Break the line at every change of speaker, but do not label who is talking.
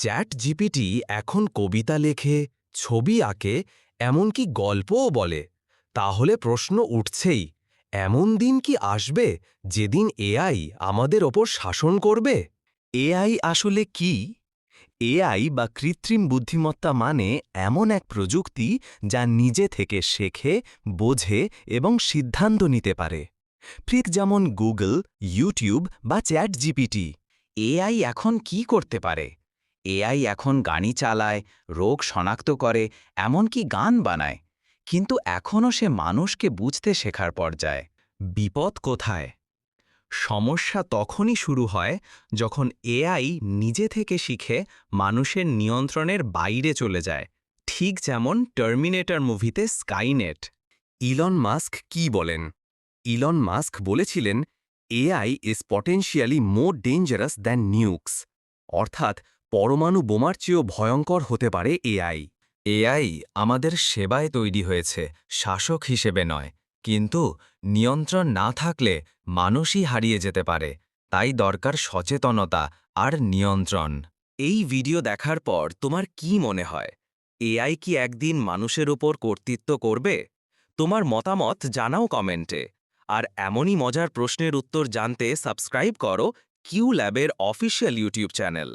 Chat GPT এখন কবিতা লেখে ছবি আঁকে এমনকি গল্পও বলে। তাহলে প্রশ্ন উঠছেই এমন দিন কি আসবে যেদিন এআই আমাদের ওপর শাসন করবে?
এআই আসলে কি? এআই বা কৃত্রিম বুদ্ধিমত্তা মানে এমন এক প্রযুক্তি যা নিজে থেকে শেখে বোঝে এবং সিদ্ধান্ত নিতে পারে। ঠিক যেমন গুগল ইউটিউব বা চ্যাট জিপিটি
এআই এখন কি করতে পারে? এআই এখন গাড়ি চালায়, রোগ শনাক্ত করে, এমনকি গান বানায়। কিন্তু এখনও সে মানুষকে বুঝতে শেখার পর্যায়ে।
বিপদ কোথায়? সমস্যা তখনই শুরু হয় যখন এআই নিজে থেকে শিখে মানুষের নিয়ন্ত্রণের বাইরে চলে যায়, ঠিক যেমন টার্মিনেটর মুভিতে স্কাইনেট।
ইলন মাস্ক কি বলেন? ইলন মাস্ক বলেছিলেন, AI is potentially more dangerous than nukes অর্থাৎ পরমাণু বোমার চেয়েও ভয়ঙ্কর হতে পারে এআই
এআই আমাদের সেবায় তৈরি হয়েছে, শাসক হিসেবে নয়, কিন্তু নিয়ন্ত্রণ না থাকলে মানুষই হারিয়ে যেতে পারে, তাই দরকার সচেতনতা আর নিয়ন্ত্রণ।
এই ভিডিও দেখার পর তোমার কি মনে হয়? এআই কি একদিন মানুষের ওপর কর্তৃত্ব করবে? তোমার মতামত জানাও কমেন্টে, আর এমনই মজার প্রশ্নের উত্তর জানতে সাবস্ক্রাইব করো কিউ ল্যাবের অফিসিয়াল ইউটিউব চ্যানেল।